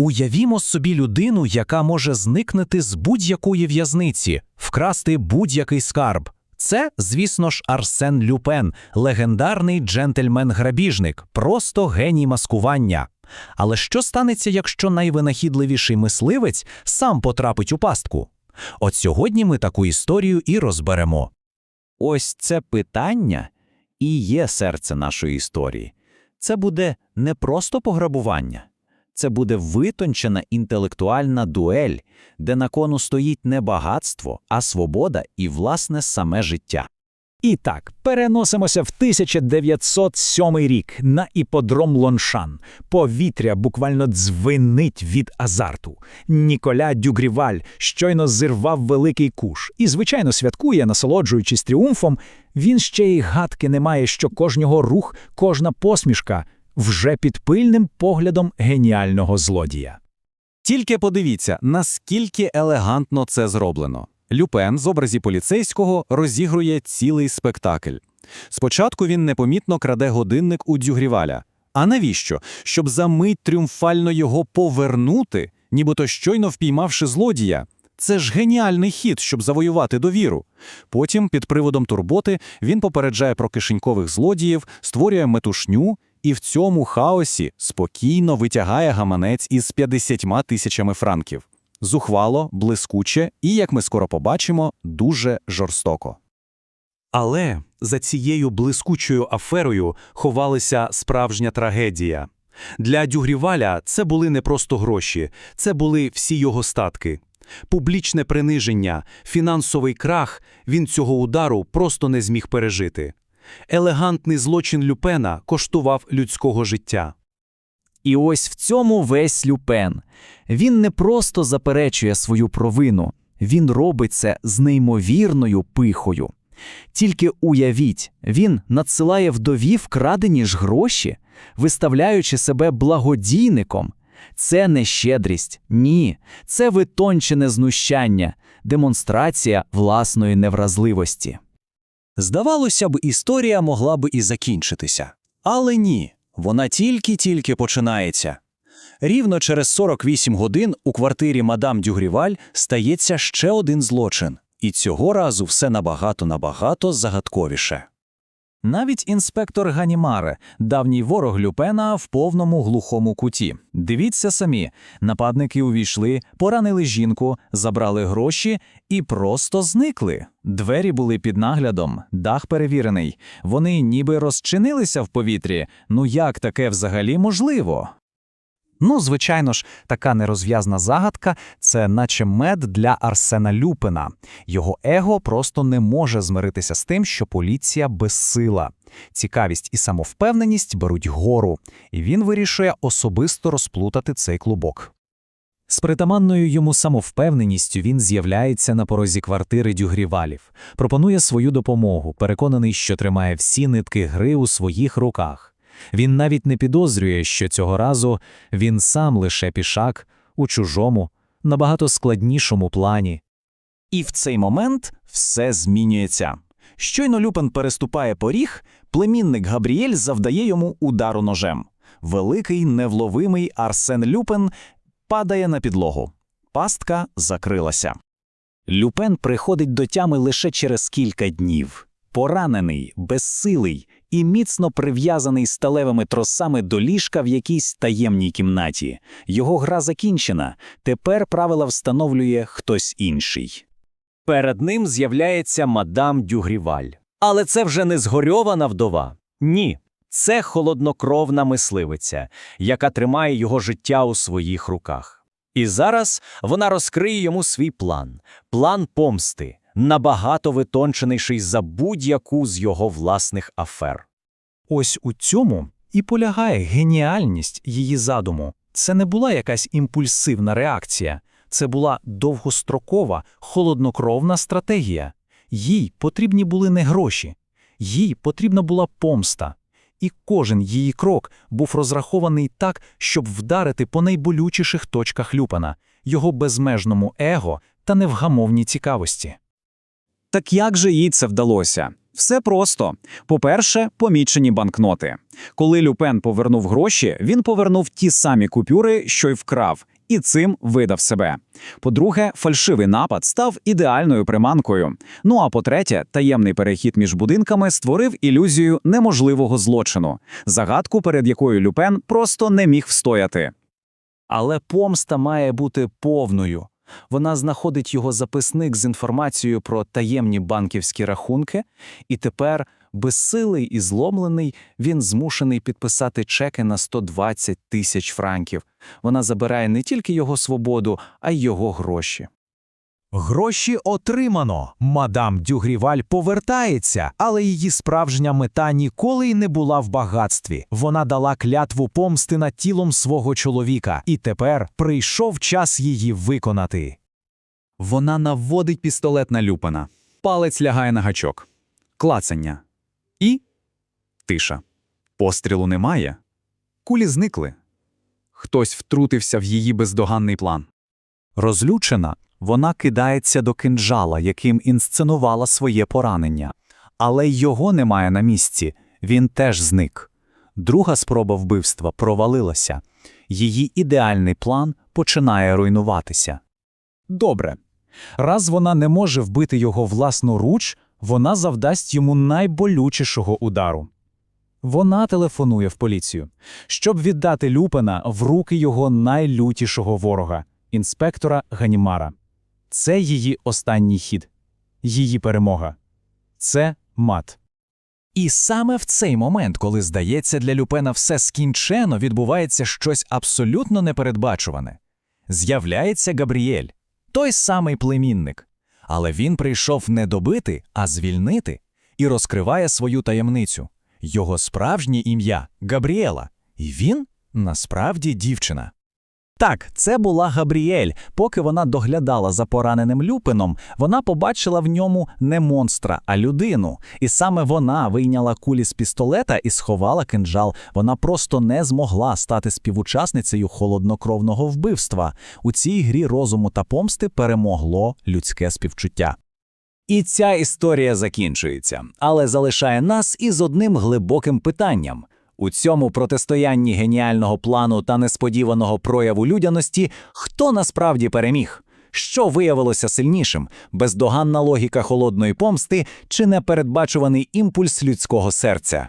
Уявімо собі людину, яка може зникнути з будь-якої в'язниці, вкрасти будь-який скарб. Це, звісно ж, Арсен Люпен, легендарний джентльмен-грабіжник, просто геній маскування. Але що станеться, якщо найвинахідливіший мисливець сам потрапить у пастку? От сьогодні ми таку історію і розберемо. Ось це питання і є серце нашої історії. Це буде не просто пограбування, це буде витончена інтелектуальна дуель, де на кону стоїть не багатство, а свобода і, власне, саме життя. І так, переносимося в 1907 рік на іподром Лоншан. Повітря буквально дзвенить від азарту. Ніколя Дюгріваль щойно зірвав великий куш і, звичайно, святкує, насолоджуючись тріумфом. Він ще й гадки не має, що кожного рух, кожна посмішка вже під пильним поглядом геніального злодія. Тільки подивіться, наскільки елегантно це зроблено. Люпен з образі поліцейського розігрує цілий спектакль. Спочатку він непомітно краде годинник у Дюгріваля. А навіщо? Щоб за мить тріумфально його повернути, нібито щойно впіймавши злодія. Це ж геніальний хід, щоб завоювати довіру. Потім, під приводом турботи, він попереджає про кишенькових злодіїв, створює метушню і в цьому хаосі спокійно витягає гаманець із 50 тисячами франків. Зухвало, блискуче і, як ми скоро побачимо, дуже жорстоко. Але за цією блискучою аферою ховалася справжня трагедія. Для Дюгріваля це були не просто гроші, це були всі його статки. Публічне приниження, фінансовий крах він цього удару просто не зміг пережити. Елегантний злочин Люпена коштував людського життя. І ось в цьому весь Люпен. Він не просто заперечує свою провину, він робить це з неймовірною пихою. Тільки уявіть, він надсилає вдові вкрадені ж гроші, виставляючи себе благодійником. Це не щедрість, ні, це витончене знущання, демонстрація власної невразливості. Здавалося б, історія могла б і закінчитися. Але ні, вона тільки-тільки починається. Рівно через 48 годин у квартирі мадам Дюгріваль стається ще один злочин. І цього разу все набагато-набагато загадковіше. Навіть інспектор Ганімаре, давній ворог Люпена в повному глухому куті. Дивіться самі, нападники увійшли, поранили жінку, забрали гроші і просто зникли. Двері були під наглядом, дах перевірений. Вони ніби розчинилися в повітрі. Ну як таке взагалі можливо? Ну, звичайно ж, така нерозв'язна загадка це наче мед для Арсена Люпина. Його его просто не може змиритися з тим, що поліція безсила. Цікавість і самовпевненість беруть гору, і він вирішує особисто розплутати цей клубок. З притаманною йому самовпевненістю він з'являється на порозі квартири Дюгрівалів, пропонує свою допомогу, переконаний, що тримає всі нитки гри у своїх руках. Він навіть не підозрює, що цього разу він сам лише пішак у чужому, набагато складнішому плані. І в цей момент все змінюється. Щойно Люпен переступає поріг, племінник Габріель завдає йому удару ножем. Великий невловимий Арсен Люпен падає на підлогу. Пастка закрилася. Люпен приходить до тями лише через кілька днів. Поранений, безсилий і міцно прив'язаний сталевими тросами до ліжка в якійсь таємній кімнаті. Його гра закінчена. Тепер правила встановлює хтось інший. Перед ним з'являється мадам Дюгріваль. Але це вже не згорьована вдова. Ні. Це холоднокровна мисливиця, яка тримає його життя у своїх руках. І зараз вона розкриє йому свій план план помсти набагато витонченіший за будь-яку з його власних афер. Ось у цьому і полягає геніальність її задуму. Це не була якась імпульсивна реакція, це була довгострокова, холоднокровна стратегія. Їй потрібні були не гроші, їй потрібна була помста. І кожен її крок був розрахований так, щоб вдарити по найболючіших точках Люпана, його безмежному его та невгамовній цікавості. Так як же їй це вдалося? Все просто. По-перше, помічені банкноти. Коли Люпен повернув гроші, він повернув ті самі купюри, що й вкрав, і цим видав себе. По-друге, фальшивий напад став ідеальною приманкою. Ну а по-третє, таємний перехід між будинками створив ілюзію неможливого злочину, загадку, перед якою Люпен просто не міг встояти. Але помста має бути повною. Вона знаходить його записник з інформацією про таємні банківські рахунки, і тепер, безсилий і зломлений, він змушений підписати чеки на 120 тисяч франків. Вона забирає не тільки його свободу, а й його гроші. Гроші отримано. Мадам Дюгріваль повертається, але її справжня мета ніколи й не була в багатстві. Вона дала клятву помсти над тілом свого чоловіка, і тепер прийшов час її виконати. Вона наводить пістолет на Люпена. Палець лягає на гачок. Клацання. І тиша. Пострілу немає. Кулі зникли. Хтось втрутився в її бездоганний план. Розлючена, вона кидається до кинджала, яким інсценувала своє поранення. Але його немає на місці, він теж зник. Друга спроба вбивства провалилася. Її ідеальний план починає руйнуватися. Добре. Раз вона не може вбити його власноруч, вона завдасть йому найболючішого удару. Вона телефонує в поліцію, щоб віддати Люпена в руки його найлютішого ворога інспектора Ганімара. Це її останній хід, її перемога. Це мат. І саме в цей момент, коли здається, для Люпена все скінчено, відбувається щось абсолютно непередбачуване. З'являється Габріель, той самий племінник. Але він прийшов не добити, а звільнити, і розкриває свою таємницю. Його справжнє ім'я Габріела, і він насправді дівчина. Так, це була Габріель. Поки вона доглядала за пораненим Люпином, вона побачила в ньому не монстра, а людину. І саме вона вийняла кулі з пістолета і сховала кинджал. Вона просто не змогла стати співучасницею холоднокровного вбивства. У цій грі розуму та помсти перемогло людське співчуття. І ця історія закінчується, але залишає нас із одним глибоким питанням. У цьому протистоянні геніального плану та несподіваного прояву людяності хто насправді переміг? Що виявилося сильнішим бездоганна логіка холодної помсти чи непередбачуваний імпульс людського серця?